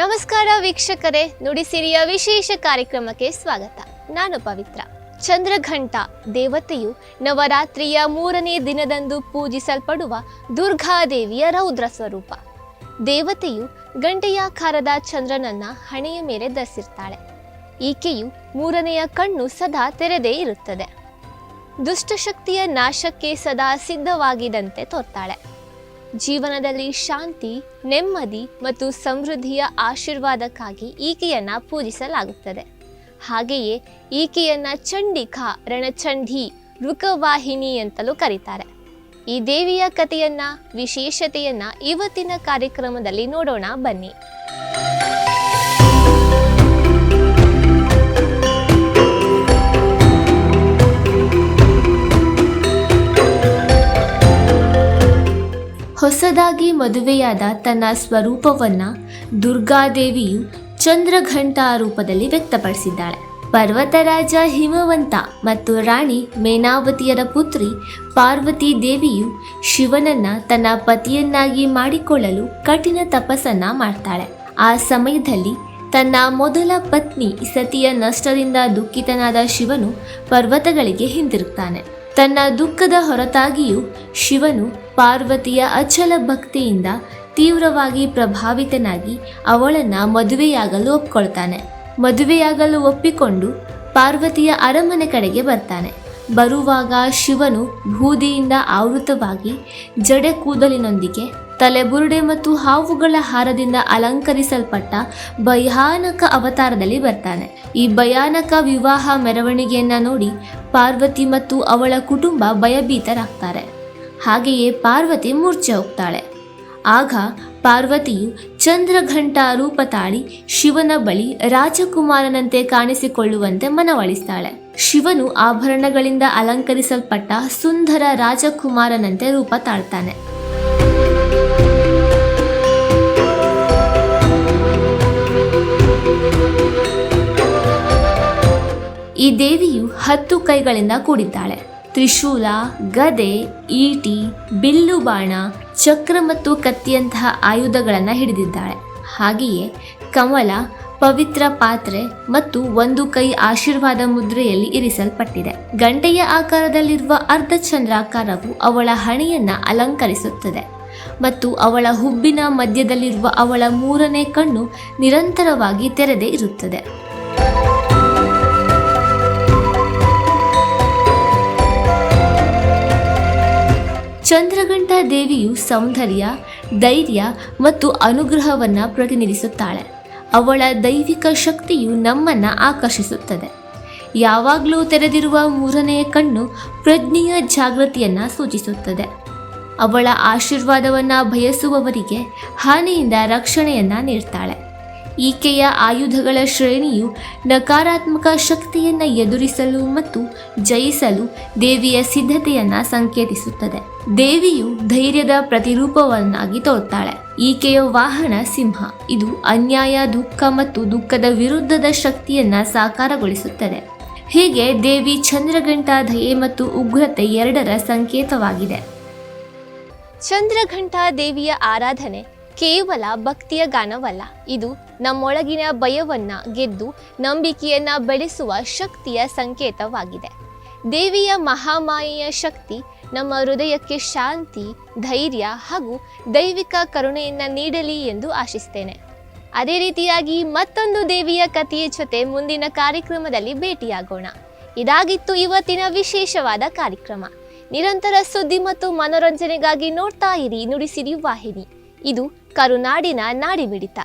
ನಮಸ್ಕಾರ ವೀಕ್ಷಕರೇ ನುಡಿಸಿರಿಯ ವಿಶೇಷ ಕಾರ್ಯಕ್ರಮಕ್ಕೆ ಸ್ವಾಗತ. ನಾನು ಪವಿತ್ರ. ಚಂದ್ರಘಂಟ ದೇವತೆಯು ನವರಾತ್ರಿಯ ಮೂರನೇ ದಿನದಂದು ಪೂಜಿಸಲ್ಪಡುವ ದುರ್ಗಾದೇವಿಯ ರೌದ್ರ ಸ್ವರೂಪ. ದೇವತೆಯು ಗಂಟೆಯಾಕಾರದ ಚಂದ್ರನನ್ನ ಹಣೆಯ ಮೇಲೆ ಧರಿಸಿರ್ತಾಳೆ. ಈಕೆಯು ಮೂರನೆಯ ಕಣ್ಣು ಸದಾ ತೆರೆದೇ ಇರುತ್ತದೆ. ದುಷ್ಟಶಕ್ತಿಯ ನಾಶಕ್ಕೆ ಸದಾ ಸಿದ್ಧವಾಗಿದಂತೆ ತೋರ್ತಾಳೆ. ಜೀವನದಲ್ಲಿ ಶಾಂತಿ, ನೆಮ್ಮದಿ ಮತ್ತು ಸಮೃದ್ಧಿಯ ಆಶೀರ್ವಾದಕ್ಕಾಗಿ ಈಕೆಯನ್ನು ಪೂಜಿಸಲಾಗುತ್ತದೆ. ಹಾಗೆಯೇ ಈಕೆಯನ್ನು ಚಂಡಿಕಾ, ರಣಚಂಡಿ ಋಕವಾಹಿನಿ ಅಂತಲೂ ಕರೀತಾರೆ. ಈ ದೇವಿಯ ಕಥೆಯನ್ನ, ವಿಶೇಷತೆಯನ್ನು ಇವತ್ತಿನ ಕಾರ್ಯಕ್ರಮದಲ್ಲಿ ನೋಡೋಣ ಬನ್ನಿ. ಹೊಸದಾಗಿ ಮದುವೆಯಾದ ತನ್ನ ಸ್ವರೂಪವನ್ನ ದುರ್ಗಾದೇವಿಯು ಚಂದ್ರಘಂಟ ರೂಪದಲ್ಲಿ ವ್ಯಕ್ತಪಡಿಸಿದ್ದಾಳೆ. ಪರ್ವತರಾಜ ಹಿಮವಂತ ಮತ್ತು ರಾಣಿ ಮೇನಾವತಿಯರ ಪುತ್ರಿ ಪಾರ್ವತಿ ದೇವಿಯು ಶಿವನನ್ನ ತನ್ನ ಪತಿಯನ್ನಾಗಿ ಮಾಡಿಕೊಳ್ಳಲು ಕಠಿಣ ತಪಸ್ಸನ್ನ ಮಾಡ್ತಾಳೆ. ಆ ಸಮಯದಲ್ಲಿ ತನ್ನ ಮೊದಲ ಪತ್ನಿ ಸತಿಯ ನಷ್ಟದಿಂದ ದುಃಖಿತನಾದ ಶಿವನು ಪರ್ವತಗಳಿಗೆ ಹಿಂದಿರುಗ್ತಾನೆ. ತನ್ನ ದುಃಖದ ಹೊರತಾಗಿಯೂ ಶಿವನು ಪಾರ್ವತಿಯ ಅಚಲ ಭಕ್ತಿಯಿಂದ ತೀವ್ರವಾಗಿ ಪ್ರಭಾವಿತನಾಗಿ ಅವಳನ್ನು ಮದುವೆಯಾಗಲು ಒಪ್ಕೊಳ್ತಾನೆ. ಮದುವೆಯಾಗಲು ಒಪ್ಪಿಕೊಂಡು ಪಾರ್ವತಿಯ ಅರಮನೆ ಕಡೆಗೆ ಬರ್ತಾನೆ. ಬರುವಾಗ ಶಿವನು ಬೂದಿಯಿಂದ ಆವೃತವಾಗಿ ಜಡೆ ಕೂದಲಿನೊಂದಿಗೆ ತಲೆಬುರುಡೆ ಮತ್ತು ಹಾವುಗಳ ಹಾರದಿಂದ ಅಲಂಕರಿಸಲ್ಪಟ್ಟ ಭಯಾನಕ ಅವತಾರದಲ್ಲಿ ಬರ್ತಾನೆ. ಈ ಭಯಾನಕ ವಿವಾಹ ಮೆರವಣಿಗೆಯನ್ನು ನೋಡಿ ಪಾರ್ವತಿ ಮತ್ತು ಅವಳ ಕುಟುಂಬ ಭಯಭೀತರಾಗ್ತಾರೆ. ಹಾಗೆಯೇ ಪಾರ್ವತಿ ಮೂರ್ಛೆ ಹೋಗ್ತಾಳೆ. ಆಗ ಪಾರ್ವತಿಯು ಚಂದ್ರಘಂಟ ರೂಪ ತಾಳಿ ಶಿವನ ಬಳಿ ರಾಜಕುಮಾರನಂತೆ ಕಾಣಿಸಿಕೊಳ್ಳುವಂತೆ ಮನವೊಲಿಸ್ತಾಳೆ. ಶಿವನು ಆಭರಣಗಳಿಂದ ಅಲಂಕರಿಸಲ್ಪಟ್ಟ ಸುಂದರ ರಾಜಕುಮಾರನಂತೆ ರೂಪ ತಾಳ್ತಾನೆ. ಈ ದೇವಿಯು ಹತ್ತು ಕೈಗಳಿಂದ ಕೂಡಿದ್ದಾಳೆ. ತ್ರಿಶೂಲ, ಗದೆ, ಈಟಿ, ಬಿಲ್ಲು ಬಾಣ, ಚಕ್ರ ಮತ್ತು ಕತ್ತಿಯಂತಹ ಆಯುಧಗಳನ್ನು ಹಿಡಿದಿದ್ದಾಳೆ. ಹಾಗೆಯೇ ಕಮಲ ಪವಿತ್ರ ಪಾತ್ರೆ ಮತ್ತು ಒಂದು ಕೈ ಆಶೀರ್ವಾದ ಮುದ್ರೆಯಲ್ಲಿ ಇರಿಸಲ್ಪಟ್ಟಿದೆ. ಗಂಟೆಯ ಆಕಾರದಲ್ಲಿರುವ ಅರ್ಧ ಚಂದ್ರಾಕಾರವು ಅವಳ ಹಣೆಯನ್ನ ಅಲಂಕರಿಸುತ್ತದೆ ಮತ್ತು ಅವಳ ಹುಬ್ಬಿನ ಮಧ್ಯದಲ್ಲಿರುವ ಅವಳ ಮೂರನೇ ಕಣ್ಣು ನಿರಂತರವಾಗಿ ತೆರೆದೇ ಇರುತ್ತದೆ. ಚಂದ್ರಗಂಟ ದೇವಿಯು ಸೌಂದರ್ಯ, ಧೈರ್ಯ ಮತ್ತು ಅನುಗ್ರಹವನ್ನು ಪ್ರತಿನಿಧಿಸುತ್ತಾಳೆ. ಅವಳ ದೈವಿಕ ಶಕ್ತಿಯು ನಮ್ಮನ್ನ ಆಕರ್ಷಿಸುತ್ತದೆ. ಯಾವಾಗಲೂ ತೆರೆದಿರುವ ಮೂರನೆಯ ಕಣ್ಣು ಪ್ರಜ್ಞೆಯ ಜಾಗೃತಿಯನ್ನು ಸೂಚಿಸುತ್ತದೆ. ಅವಳ ಆಶೀರ್ವಾದವನ್ನು ಬಯಸುವವರಿಗೆ ಹಾನಿಯಿಂದ ರಕ್ಷಣೆಯನ್ನು ನೀಡ್ತಾಳೆ. ಈಕೆಯ ಆಯುಧಗಳ ಶ್ರೇಣಿಯು ನಕಾರಾತ್ಮಕ ಶಕ್ತಿಯನ್ನು ಎದುರಿಸಲು ಮತ್ತು ಜಯಿಸಲು ದೇವಿಯ ಸಿದ್ಧತೆಯನ್ನು ಸಂಕೇತಿಸುತ್ತದೆ. ದೇವಿಯು ಧೈರ್ಯದ ಪ್ರತಿರೂಪವನ್ನಾಗಿ ತೋರ್ತಾಳೆ. ಈಕೆಯ ವಾಹನ ಸಿಂಹ. ಇದು ಅನ್ಯಾಯ, ದುಃಖ ಮತ್ತು ದುಃಖದ ವಿರುದ್ಧದ ಶಕ್ತಿಯನ್ನ ಸಾಕಾರಗೊಳಿಸುತ್ತದೆ. ಹೀಗೆ ದೇವಿ ಚಂದ್ರಘಂಟ ದಯೆ ಮತ್ತು ಉಗ್ರತೆ ಎರಡರ ಸಂಕೇತವಾಗಿದೆ. ಚಂದ್ರಘಂಟ ದೇವಿಯ ಆರಾಧನೆ ಕೇವಲ ಭಕ್ತಿಯ ಗಾನವಲ್ಲ. ಇದು ನಮ್ಮೊಳಗಿನ ಭಯವನ್ನ ಗೆದ್ದು ನಂಬಿಕೆಯನ್ನ ಬೆಳೆಸುವ ಶಕ್ತಿಯ ಸಂಕೇತವಾಗಿದೆ. ದೇವಿಯ ಮಹಾಮಾಯೆಯ ಶಕ್ತಿ ನಮ್ಮ ಹೃದಯಕ್ಕೆ ಶಾಂತಿ, ಧೈರ್ಯ ಹಾಗೂ ದೈವಿಕ ಕರುಣೆಯನ್ನು ನೀಡಲಿ ಎಂದು ಆಶಿಸ್ತೇನೆ. ಅದೇ ರೀತಿಯಾಗಿ ಮತ್ತೊಂದು ದೇವಿಯ ಕಥೆಯ ಜೊತೆ ಮುಂದಿನ ಕಾರ್ಯಕ್ರಮದಲ್ಲಿ ಭೇಟಿಯಾಗೋಣ. ಇದಾಗಿತ್ತು ಇವತ್ತಿನ ವಿಶೇಷವಾದ ಕಾರ್ಯಕ್ರಮ. ನಿರಂತರ ಸುದ್ದಿ ಮತ್ತು ಮನೋರಂಜನೆಗಾಗಿ ನೋಡ್ತಾ ಇರಿ ನುಡಿಸಿರಿ ವಾಹಿನಿ. ಇದು ಕರುನಾಡಿನ ನಾಡಿಮಿಡಿತ.